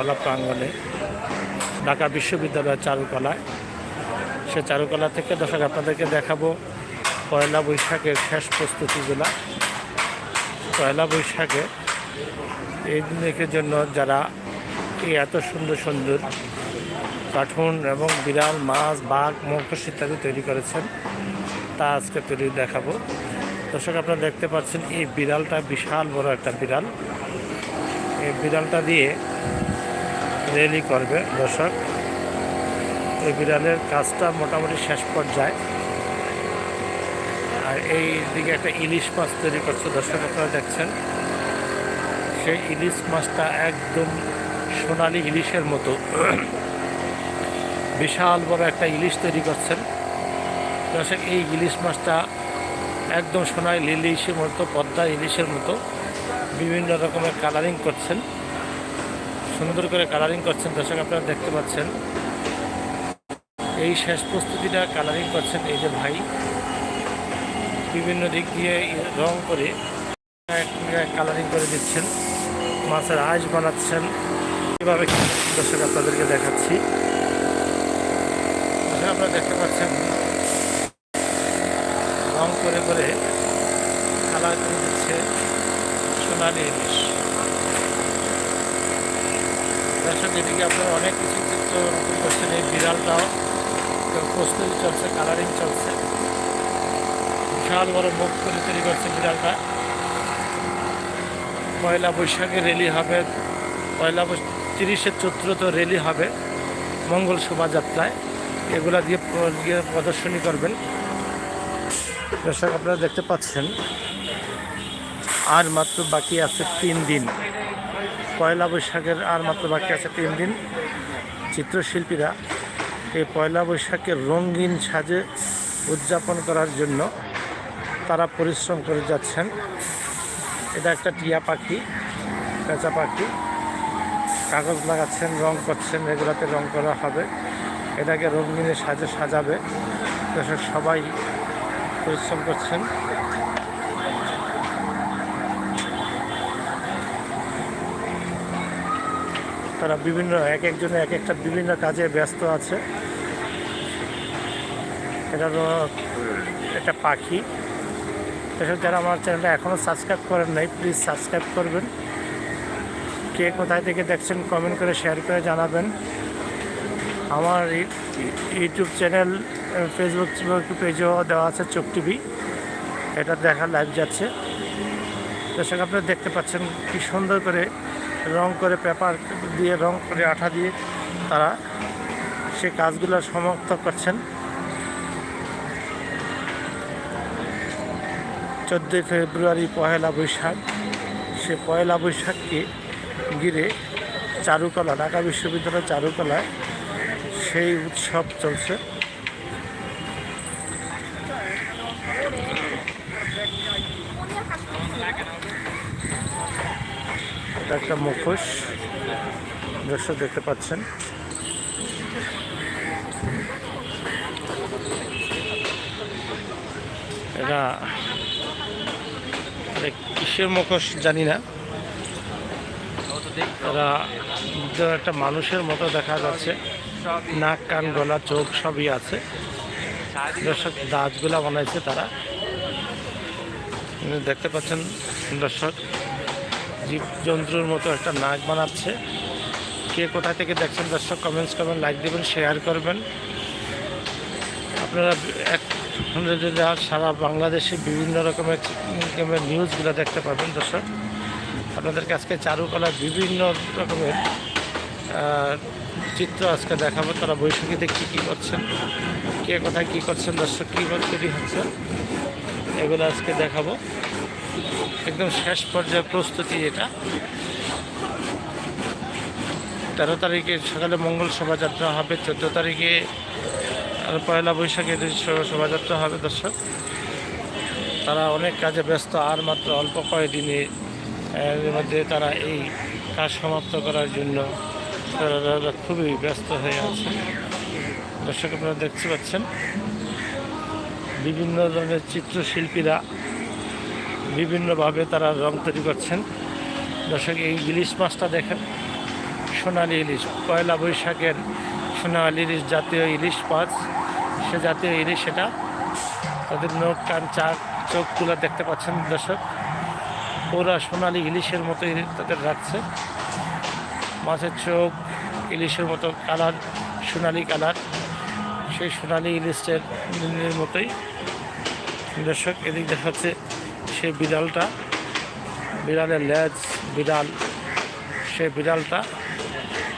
কলা প্রাঙ্গণে, ঢাকা বিশ্ববিদ্যালয়ের চারুকলায়। সে চারুকলা থেকে দর্শক, আপনাদেরকে দেখাবো পয়লা বৈশাখের শেষ প্রস্তুতিগুলো। পয়লা বৈশাখে এই দিনের জন্য যারা এই এত সুন্দর সুন্দর কাঠুন এবং বিড়াল, মাছ, বাঘ মকস ইত্যাদি তৈরি করেছেন, তা আজকে তৈরি দেখাবো। দর্শক, আপনারা দেখতে পাচ্ছেন এই বিড়ালটা বিশাল বড় একটা বিড়াল। এই বিড়ালটা দিয়ে রেলি করবে দর্শক। এই বিড়ালের কাজটা মোটামুটি শেষ পর্যায়ে। আর এই দিকে একটা ইলিশ মাছ তৈরি করছে দর্শক, আপনারা দেখছেন। সেই ইলিশ মাছটা একদম সোনালি ইলিশের মতো। বিশাল বড় একটা ইলিশ তৈরি করছেন। দর্শক, এই ইলিশ মাছটা একদম সোনালি ইলিশের মতো, পদ্মা ইলিশের মতো। বিভিন্ন রকমের কালারিং করছেন। সুন্দর করে কালারিং করছেন। দর্শক, আপনারা দেখতে পাচ্ছেন। এই শেষ প্রস্তুতিটা কালারিং করছেন এই যে ভাই। বিভিন্ন দিক দিয়ে রং করে কালারিং করে দিচ্ছেন। মাছের আঁশ বানাচ্ছেন। এভাবে দর্শক, আপনাদেরকে দেখাচ্ছি। আপনারা দেখতে পাচ্ছেন। রং করে করে কালার করে দিচ্ছে সোনালি ইলিশ। দর্শক এদিকে আপনারা অনেক কিছু চিত্র অঙ্কন করছেন, এই বিড়ালটাও প্রস্তুতি চলছে কালারিং চলছে। বিশাল বড় মুখ করে তৈরি করছে বিড়ালটা। পয়লা বৈশাখে রেলি হবে, পয়লা তিরিশে চৈত্র তো রেলি হবে, মঙ্গল শোভাযাত্রায়। এগুলা দিয়ে দিয়ে প্রদর্শনী করবেন। দর্শক, আপনারা দেখতে পাচ্ছেন, আর মাত্র বাকি আছে তিন দিন। পয়লা বৈশাখের আর মাত্র বাকি আছে তিন দিন চিত্রশিল্পীরা এই পয়লা বৈশাখের রঙিন সাজে উদযাপন করার জন্য তারা পরিশ্রম করে যাচ্ছেন। এটা একটা টিয়া পাখি, পেঁচা পাখি। কাগজ লাগাচ্ছেন, রং করছেন এগুলাতে রং করা হবে। এটাকে রঙিনের সাজে সাজাবে। দেশের সবাই পরিশ্রম করছেন। তারা বিভিন্ন, এক একজনে এক একটা বিভিন্ন কাজে ব্যস্ত আছে। এটা একটা পাখি। এসব যারা আমার চ্যানেলটা এখনও সাবস্ক্রাইব করেন নাই প্লিজ সাবস্ক্রাইব করবেন। কে কোথায় থেকে দেখছেন কমেন্ট করে শেয়ার করে জানাবেন। আমার ইউটিউব চ্যানেল ফেসবুক পেজও দেওয়া আছে চোখ টিভি। এটা দেখা লাইভ যাচ্ছে। দর্শক, আপনারা দেখতে পাচ্ছেন কি সুন্দর করে রং করে পেপার দিয়ে, রং করে আঠা দিয়ে তারা সে কাজগুলো সমাপ্ত করছেন। চোদ্দোই ফেব্রুয়ারি পহেলা বৈশাখ, সে পয়লা বৈশাখকে ঘিরে চারুকলা, ঢাকা বিশ্ববিদ্যালয় চারুকলায় সেই উৎসব চলছে। এটা একটা মুখোশ দর্শক দেখতে পাচ্ছেন। এটা কিসের মুখোশ জানি না। তো একটা মানুষের মতো দেখা যাচ্ছে। নাক, কান, গলা, চোখ সবই আছে। দর্শক দাঁতগুলা বানাইছে তারা। দেখতে পাচ্ছেন দর্শক। জীবজন্তুর মতো একটা নাক বানাচ্ছে। কে কোথা থেকে দেখছেন দর্শক কমেন্টস করবেন লাইক দেবেন শেয়ার করবেন। আপনারা এক সারা বাংলাদেশে বিভিন্ন রকমের নিউজগুলো দেখতে পাবেন দর্শক। আপনাদেরকে আজকে চারুকলার বিভিন্ন রকমের চিত্র আজকে দেখাবো। তারা বৈশাখীতে কী কী করছেন, কে কোথায় কী করছেন দর্শক, কী তৈরি হচ্ছে, এগুলো আজকে দেখাবো। একদম শেষ পর্যায়ে প্রস্তুতি এটা। তেরো তারিখে সকালে মঙ্গল শোভাযাত্রা হবে, চোদ্দ তারিখে আর পয়লা বৈশাখে শোভাযাত্রা হবে দর্শক। তারা অনেক কাজে ব্যস্ত, আর মাত্র অল্প কয়েকদিনে, এর মধ্যে তারা এই কাজ সমাপ্ত করার জন্য তারা তারা খুবই ব্যস্ত হয়ে আছে। দর্শক আপনারা দেখতে পাচ্ছেন, বিভিন্ন ধরনের চিত্রশিল্পীরা বিভিন্নভাবে তারা রং তৈরি করছেন। দর্শক, এই ইলিশ মাছটা দেখেন, সোনালি ইলিশ, পয়লা বৈশাখের সোনালি ইলিশ জাতীয় ইলিশ মাছ। সে জাতীয় ইলিশ সেটা তাদের নোট কান, চাক, চোখগুলো দেখতে পাচ্ছেন দর্শক। ওরা সোনালি ইলিশের মতো তাদের রাখছে। মাছের চোখ, ইলিশের মতো কালার, সোনালি কালার। সেই সোনালি ইলিশের মতোই। দর্শক, এদিক দেখা সেই বিড়ালটা, বিড়ালের লেজ, বিড়াল সেই বিড়ালটা।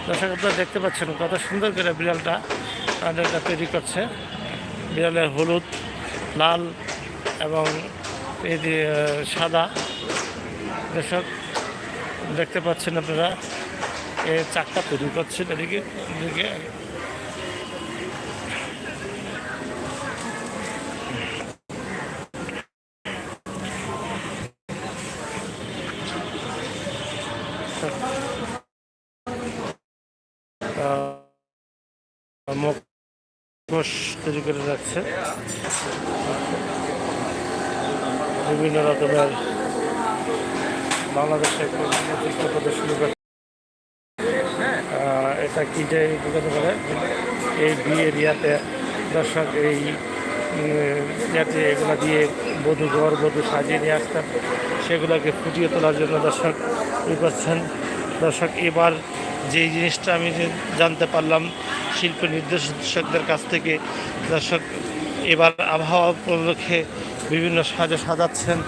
দর্শক, আপনারা দেখতে পাচ্ছেন কত সুন্দর করে বিড়ালটা তাদেরটা তৈরি করছে। বিড়ালের হলুদ, লাল এবং এই সাদা। দর্শক, দেখতে পাচ্ছেন আপনারা, এ চাকটা তৈরি করছেন এদিকে এদিকে। মুখোশ তৈরি করে রাখছে বিভিন্ন রকমের বাংলাদেশের প্রদর্শনী করছে। এটা কি যে বোঝাতে পারে? এই বিয়ে এরিয়াতে দর্শক, এই ইয়াতে এগুলো দিয়ে বধূ ঘর, বধূ সাজিয়ে নিয়ে আসতেন সেগুলোকে ফুটিয়ে তোলার জন্য দর্শক ই করছেন। দর্শক, এবার যেই জিনিসটা আমি জানতে পারলাম শিল্প নির্দেশকদের কাছ থেকে, দর্শক, এবার আবহাওয়া উপলক্ষে বিভিন্ন সাজে সাজাচ্ছেন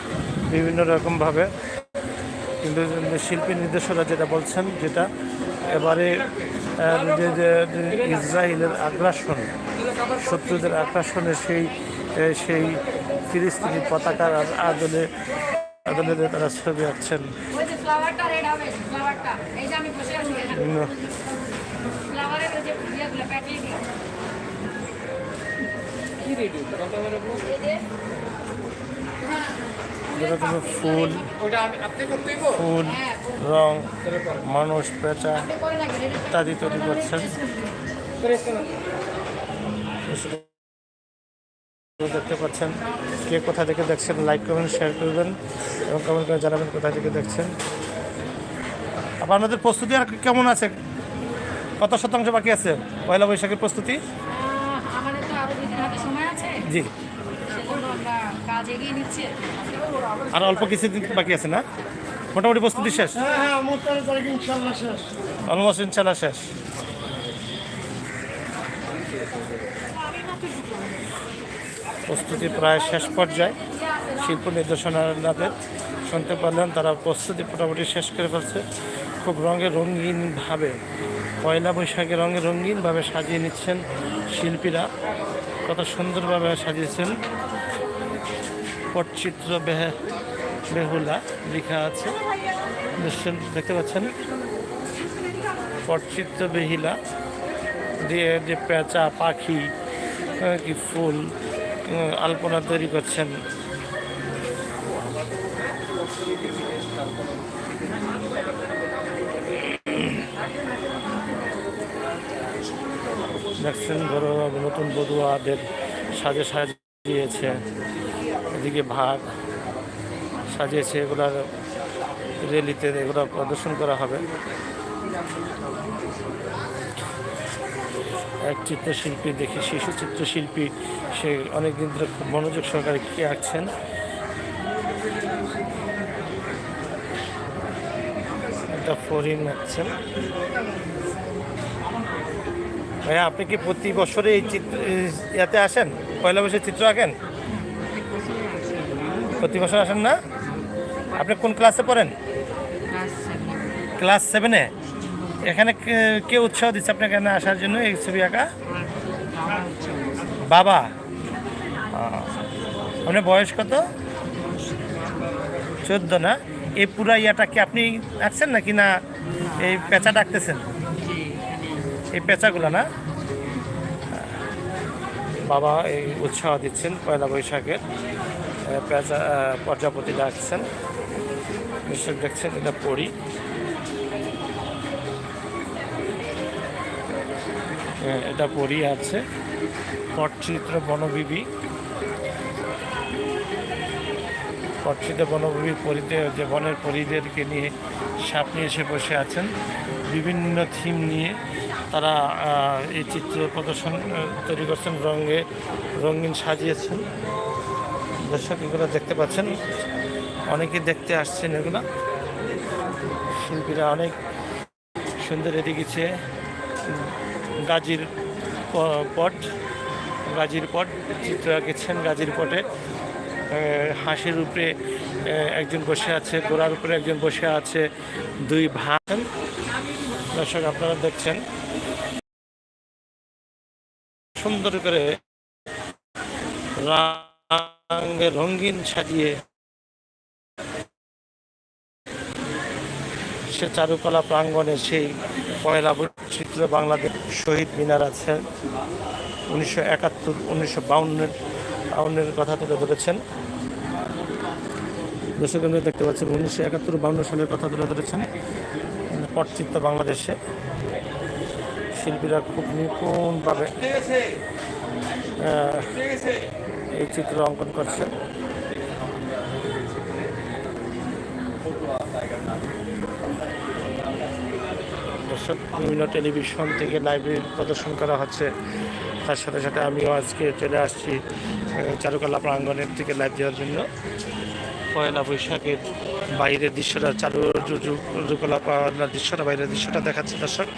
বিভিন্ন রকমভাবে। কিন্তু শিল্পী নির্দেশকরা যেটা বলছেন, যেটা এবারে ইসরায়েলের আগ্রাসন, শত্রুদের আগ্রাসনে সেই সেই ফিলিস্তিনি পতাকার আর আদলে আদলে তারা ছবি আঁকছেন। ফুল। দিব? ফুল হ্যাঁ রং মানুষ পেঁচা ইত্যাদি তৈরি করছেন। দেখতে পাচ্ছেন। কে কোথা থেকে দেখছেন লাইক কমেন্ট শেয়ার করবেন এবং কমেন্ট করে জানাবেন কোথা থেকে দেখছেন। আপনাদের প্রস্তুতি আর কেমন আছে? কত শতাংশ বাকি আছে? পয়লা বৈশাখের প্রস্তুতি? আহ, আমাদের তো আরও দুদিন হাতে সময় আছে। জি। আর অল্প কিছুদিন বাকি আছে না? মোটামুটি প্রস্তুতি শেষ? হ্যাঁ হ্যাঁ শেষ। অলমোস্ট ইনশাল্লাহ শেষ। প্রস্তুতি প্রায় শেষ পর্যায়ে শিল্প নির্দেশনাদের শুনতে পারলেন, তারা প্রস্তুতি মোটামুটি শেষ করে ফেলছে। খুব রঙে রঙিনভাবে, পয়লা বৈশাখে রঙে রঙিনভাবে সাজিয়ে নিচ্ছেন শিল্পীরা। কত সুন্দরভাবে সাজিয়েছেন। পটচিত্র বেহে, বেহুলা লেখা আছে। দেখতে পাচ্ছেন? পটচিত্র বেহিলা, দিয়ে যে পেঁচা, পাখি কি ফুল আলপনা তৈরি করছেন। দেখছেন ধরো নতুন বধুয়াদের সাজে সাজিয়েছে। এদিকে ভাগ সাজিয়েছে, এগুলার রেলিতে এগুলো প্রদর্শন করা হবে। এক চিত্রশিল্পী দেখি শিশু চিত্রশিল্পী সে অনেকদিন ধরে খুব মনোযোগ সহকারে কে আঁকছেন? একটা ফরিন আঁকছেন। ভাইয়া আপনি কি প্রতি বছরে এই চিত্র ইয়াতে আসেন? পয়লা বৈশাখ চিত্র আঁকেন? প্রতি বছর আসেন না? আপনি কোন ক্লাসে পড়েন? ক্লাস সেভেনে? এখানে কে- উৎসাহ দিচ্ছে আপনাকে এখানে আসার জন্য এই ছবি আঁকা? বাবা। আপনার বয়স কত? চোদ্দ, না? এই পুরা ইয়াটা কি আপনি আঁকছেন নাকি না এই পেঁচা ডাকতেছেন? এই পেঁচাগুলো, না? বাবা এই উৎসাহ দিচ্ছেন পয়লা বৈশাখের পেঁচা প্রজাপতি ডাকছেন। দেখছেন, এটা পড়ি এটা পড়ি আছে। পটচিত্র বনবিবি। পটচিত্র বনভূমি পরিতে যে বনের পরিদেরকে নিয়ে সাপ নিয়ে এসে বসে আছেন। বিভিন্ন থিম নিয়ে তারা এই চিত্র প্রদর্শন তৈরি করছেন, রঙে, রঙিন সাজিয়েছেন। দর্শক, এগুলো দেখতে পাচ্ছেন। অনেকে দেখতে আসছেন এগুলো। শিল্পীরা অনেক সুন্দর এদিকেছে গাজীর পট গাজীর পট, চিত্র এঁকেছেন গাজীর পটে। হাঁসের উপরে একজন বসে আছে, গোড়ার উপরে একজন বসে আছে, দুই ভান দর্শক, আপনারা দেখছেন। সুন্দর করে রঙে রঙিন সাজিয়ে সে চারুকলা প্রাঙ্গণে সেই পয়লা চিত্র বাংলাদেশ শহীদ মিনার আছে। উনিশশো একাত্তর, উনিশশো বাউন্নের বাউন্নের কথা তুলে ধরেছেন। দর্শক দেখতে পাচ্ছেন, উনিশশো একাত্তর বাউন্ন সালের কথা তুলে ধরেছেন। পটচিত্র বাংলাদেশে। শিল্পীরা খুব নিপুণভাবে এই চিত্র অঙ্কন করছেন দর্শক বিভিন্ন টেলিভিশন থেকে লাইভে প্রদর্শন করা হচ্ছে। তার সাথে সাথে আমিও আজকে চলে আসছি চারুকলা প্রাঙ্গণের থেকে লাইভ দেওয়ার জন্য। পয়লা বৈশাখের বাইরের দৃশ্যটা চারুকলা প্রাঙ্গণের দৃশ্যটা, বাইরের দৃশ্যটা দেখাচ্ছে দর্শক।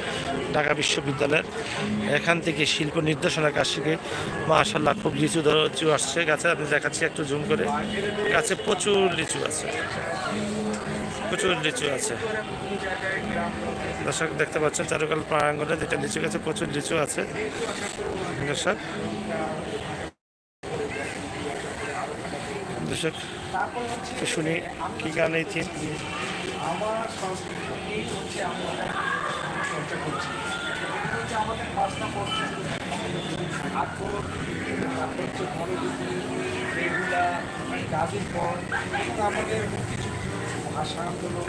ঢাকা বিশ্ববিদ্যালয়ের এখান থেকে শিল্প নির্দেশনার কাছ থেকে মাশাল্লাহ খুব লিচু লিচু আসছে। গাছে আমি দেখাচ্ছি একটু জুম করে। গাছে প্রচুর লিচু আছে। প্রচুর লিচু আছে। দর্শক, দেখতে পাচ্ছেন চারুকাল প্রাঙ্গণে যেটা লিচু গাছে প্রচুর লিচু আছে। দর্শক। দর্শক শুনি কি গান এই আমাদের ভাষা আন্দোলন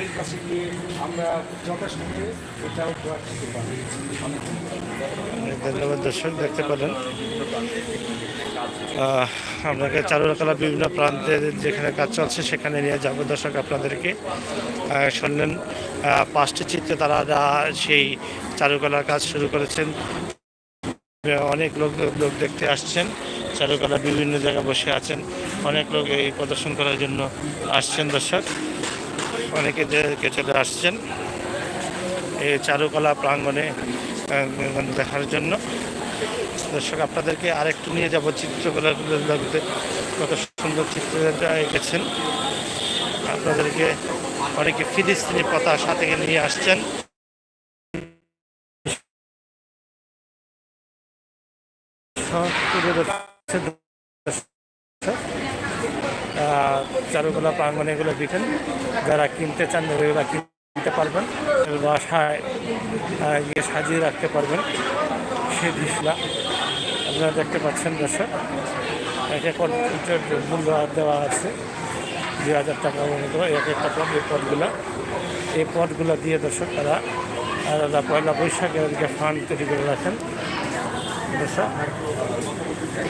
দেশবাসী নিয়ে আমরা যথাসময়ে এটাও দোয়া করতে পারি। ধন্যবাদ দর্শক, দেখতে পেলেন। আপনাকে চারুকলা বিভিন্ন প্রান্তে যেখানে কাজ চলছে সেখানে নিয়ে যাব দর্শক আপনাদেরকে। শুনলেন পাঁচটি চিত্রে তারা সেই চারুকলার কাজ শুরু করেছেন। অনেক লোক লোক দেখতে আসছেন, চারুকলা বিভিন্ন জায়গায় বসে আছেন। অনেক লোক এই প্রদর্শন করার জন্য আসছেন দর্শক। অনেকে চলে আসছেন এই চারুকলা প্রাঙ্গণে দেখার জন্য। দর্শক, আপনাদেরকে আরেকটু নিয়ে যাব চিত্রকলা কত সুন্দর চিত্র এঁকেছেন আপনাদেরকে অনেকে ফিলিস্তিনি পতা সাথে নিয়ে আসছেন সব তুলে ধরছে দর্শক। আহ, চারুকলা প্রাঙ্গণে এগুলো বিকেন যারা কিনতে চান এগুলো কিনতে পারবেন বাসায় গিয়ে সাজিয়ে রাখতে পারবেন। সে দৃশ্যটা আপনারা দেখতে পাচ্ছেন দর্শক, এক এক মূল্য দেওয়া আছে। দুই হাজার টাকা মতো এক একটা পট এই পটগুলো এই পটগুলো দিয়ে দর্শক তারা আলাদা পয়লা বৈশাখের ফান্ড তৈরি করে রাখেন। দর্শক